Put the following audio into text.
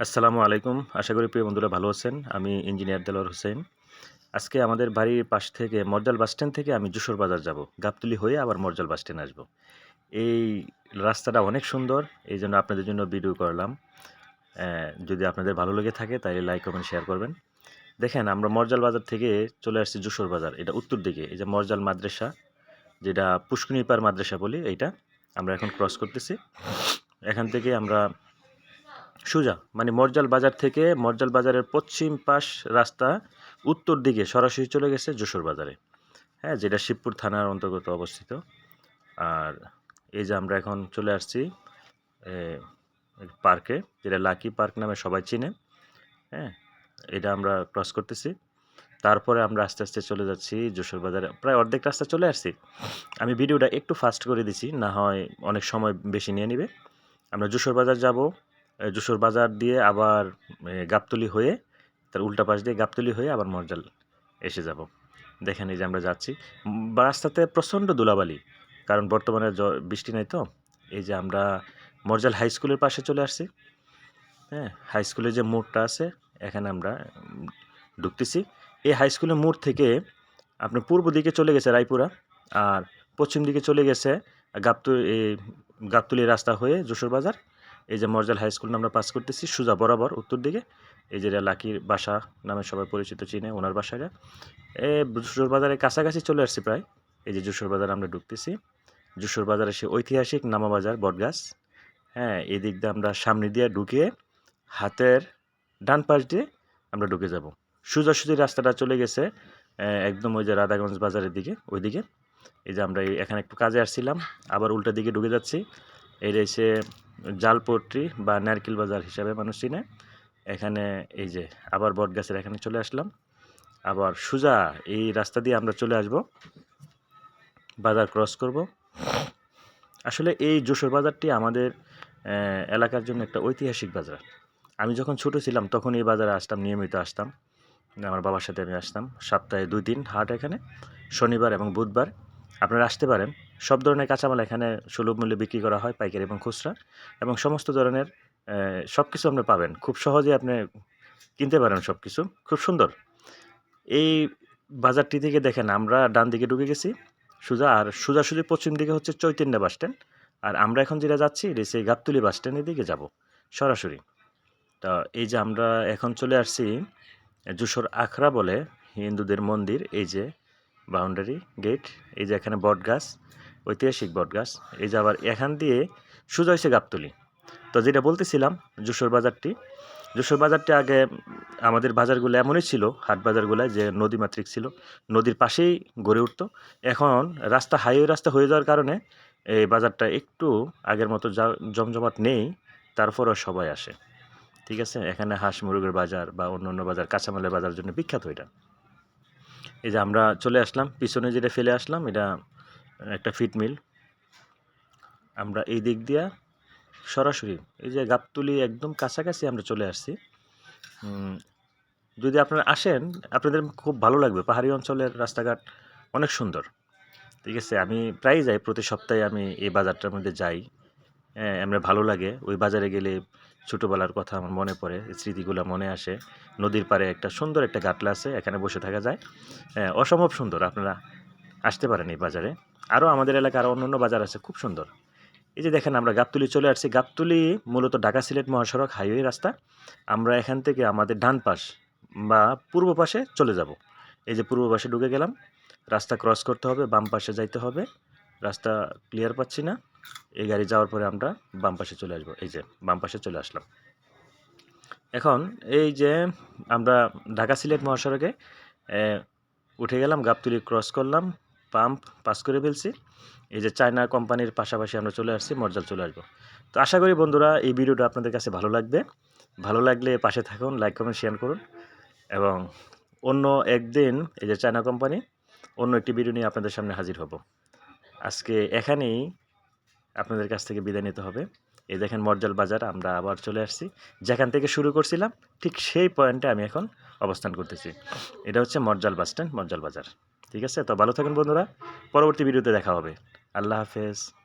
আসসালামু আলাইকুম। আশা করি প্রিয় বন্ধুরা ভালো আছেন। আমি ইঞ্জিনিয়ার দেলোয়ার হোসেন। আজকে আমাদের বাড়ির পাশ থেকে মর্জাল বাস স্ট্যান্ড থেকে আমি যশোর বাজার যাব। গাবতলি হয়ে আবার মর্জাল বাস স্ট্যান্ড আসব। এই রাস্তাটা অনেক সুন্দর, এই জন্য আপনাদের জন্য ভিডিও করলাম। যদি আপনাদের ভালো লেগে থাকে তাহলে লাইক কমেন্ট শেয়ার করবেন। দেখেন, আমরা মর্জাল বাজার থেকে চলে আসছি যশোর বাজার। এটা উত্তর দিকে, এই যে মর্জাল মাদ্রাসা, যেটা পুষ্কনিপার মাদ্রাসা বলি, এইটা আমরা এখন ক্রস করতেছি। এখান থেকে আমরা সোজা মানে মর্জাল বাজার থেকে মর্জাল বাজারের পশ্চিম পাশ রাস্তা উত্তর দিকে সরাসরি চলে গেছে যশোর বাজারে। হ্যাঁ যেটা শিবপুর থানার অন্তর্গত অবস্থিত। আর এই যে আমরা এখন চলে আসছি পার্কে, যেটা লাকি পার্ক নামে সবাই চিনে। হ্যাঁ এটা আমরা ক্রস করতেছি। তারপরে আমরা আস্তে আস্তে চলে যাচ্ছি যশোর বাজারে। প্রায় অর্ধেক রাস্তা চলে আসছি। আমি ভিডিওটা একটু ফাস্ট করে দিছি, না হয় অনেক সময় বেশি নিয়ে নিবে। আমরা যশোর বাজার যাব যশোর বাজার দিয়ে আবার গাবতলি হয়ে, তার উল্টা পাশ দিয়ে গাবতলি হয়ে আবার মর্জাল এসে যাব। দেখেন এই যে আমরা যাচ্ছি। রাস্তাতে প্রচণ্ড ধুলাবালি, কারণ বর্তমানে বৃষ্টি নাই তো। এই যে আমরা মর্জাল হাই স্কুলের পাশে চলে আসছি। হ্যাঁ হাই স্কুলের যে মোড়টা আছে, এখানে আমরা ঢুকতেছি। এই হাই স্কুলের মোড় থেকে আপনি পূর্ব দিকে চলে গেছে রায়পুরা, আর পশ্চিম দিকে চলে গেছে গাবতু গাবতলি রাস্তা হয়ে যশোর বাজার। এই যে মর্জাল হাই স্কুল আমরা পাস করতেছি, সুজা বরাবর উত্তর দিকে। এই যে লাকির বাসা নামে সবাই পরিচিত, চিনে ওনার বাসাটা এ, যশোর বাজারের কাছাকাছি চলে আসছি প্রায়। এই যে যশোর বাজার আমরা ঢুকতেছি। যশোর বাজারে সে ঐতিহাসিক নামাবাজার, বটগাছ। হ্যাঁ এই দিক দিয়ে আমরা সামনে দিয়ে ঢুকিয়ে হাতের ডান পাশ দিয়ে আমরা ঢুকে যাব। সোজাসুজি রাস্তাটা চলে গেছে একদম ওই যে রাধাগঞ্জ বাজারের দিকে ওই দিকে এই যে আমরা এখানে একটু কাজে আসছিলাম, আবার উল্টা দিকে ঢুকে যাচ্ছি। এই রয়েছে জালপট্রি বা নারকেল বাজার হিসাবে মানুষ চিনে। এখানে এই যে আবার বটগাছের এখানে চলে আসলাম। আবার সুজা, এই রাস্তা দিয়ে আমরা চলে আসব। বাজার ক্রস করব। আসলে এই যশোর বাজারটি আমাদের এলাকার জন্য একটা ঐতিহাসিক বাজার। আমি যখন ছোট ছিলাম তখন এই বাজারে আসতাম, নিয়মিত আসতাম। আমার বাবার সাথে আমি আসতাম। সপ্তাহে দুই দিন হাট এখানে, শনিবার এবং বুধবার। আপনারা আসতে পারেন। সব ধরনের কাঁচামাল এখানে সুলভ মূল্যে বিক্রি করা হয়, পাইকারি এবং খুচরা। এবং সমস্ত ধরনের সব কিছু আপনি পাবেন। খুব সহজে আপনি কিনতে পারেন সব কিছু খুব সুন্দর। এই বাজারটি থেকে দেখেন, আমরা ডান দিকে ঢুকে গেছি। সোজা, আর সোজাসুজি পশ্চিম দিকে হচ্ছে চৈতন্য বাস স্ট্যান্ড। আর আমরা এখন যেটা যাচ্ছি, এটা সেই গাবতলি বাস স্ট্যান্ডের দিকে যাব, সরাসরি। তা এই যে আমরা এখন চলে আসছি, যশোর আখড়া বলে হিন্দুদের মন্দির। এই যে বাউন্ডারি গেট এই যে এখানে বট গাছ, ঐতিহাসিক বট গাছ, এই যে আবার এখান দিয়ে সোজা হয়েছে গাবতলি। তো যেটা বলতেছিলাম, যশোর বাজারটি যশোর বাজারটি আগে আমাদের বাজারগুলো এমনই ছিল, হাট বাজারগুলো যে নদীমাতৃক ছিল, নদীর পাশেই গড়ে উঠতো। এখন রাস্তা হাইওয়ে রাস্তা হয়ে যাওয়ার কারণে এই বাজারটা একটু আগের মতো জমজমাট নেই, তারপরও সবাই আসে। ঠিক আছে? এখানে হাঁস মুরগের বাজার বা অন্য অন্য বাজার, কাঁচামালের বাজার জন্য বিখ্যাত এটা। এই যে আমরা চলে আসলাম, পিছনে যেটা ফেলে আসলাম, এটা একটা ফিট মিল আমরা এই দিক দিয়া সরাসরি, এই যে গাবতলি একদম কাছাকাছি আমরা চলে আসছি। যদি আপনারা আসেন, আপনাদের খুব ভালো লাগবে। পাহাড়ি অঞ্চলের রাস্তাঘাট অনেক সুন্দর। ঠিক আছে, আমি প্রায়ই যাই, প্রতি সপ্তাহে আমি এই বাজারটার মধ্যে যাই। আমরা ভালো লাগে। ওই বাজারে গেলে ছোটোবেলার কথা আমার মনে পড়ে স্মৃতিগুলো মনে আসে। নদীর পাড়ে একটা সুন্দর একটা গাটলা আছে, এখানে বসে থাকা যায়। হ্যাঁ অসম্ভব সুন্দর, আপনারা আসতে পারেন এই বাজারে। আরও আমাদের এলাকার আরও অন্য অন্য বাজার আছে, খুব সুন্দর। এই যে দেখেন, আমরা গাবতুলি চলে আসছি। গাবতুলি মূলত ঢাকা সিলেট মহাসড়ক হাইওয়ে রাস্তা। আমরা এখান থেকে আমাদের ডান পাশ বা পূর্ব পাশে চলে যাব। এই যে পূর্ব পাশে ঢুকে গেলাম। রাস্তা ক্রস করতে হবে, বাম পাশে যাইতে হবে। রাস্তা ক্লিয়ার পাচ্ছি না। এই গাড়ি যাওয়ার পরে আমরা বাম পাশে চলে আসব। এই যে বাম পাশে চলে আসলাম। এখন এই যে আমরা ঢাকা সিলেট মহাসড়কে উঠে গেলাম, গাবতলি ক্রস করলাম পাম্প পাস করে ফেলছি। এই যে চায়না কোম্পানির পাশাপাশি আমরা চলে আসছি, মর্জাল চলে আসব। তো আশা করি বন্ধুরা এই ভিডিওটা আপনাদের কাছে ভালো লাগবে। ভালো লাগলে পাশে থাকুন লাইক কমেন্ট শেয়ার করুন। এবং অন্য একদিন এই যে চায়না কোম্পানি, অন্য একটি ভিডিও নিয়ে আপনাদের সামনে হাজির হব। আজকে এখানেই আপনাদের কাছ থেকে বিদায় নিতে হবে। এই দেখেন মর্জাল বাজার, আমরা আবার চলে আসছি। যেখান থেকে শুরু করছিলাম, ঠিক সেই পয়েন্টে আমি এখন অবস্থান করতেছি। এটা হচ্ছে মর্জাল বাস স্ট্যান্ড মর্জাল বাজার। ঠিক আছে? তো ভালো থাকুন বন্ধুরা, পরবর্তী ভিডিওতে দেখা হবে। আল্লাহ হাফেজ।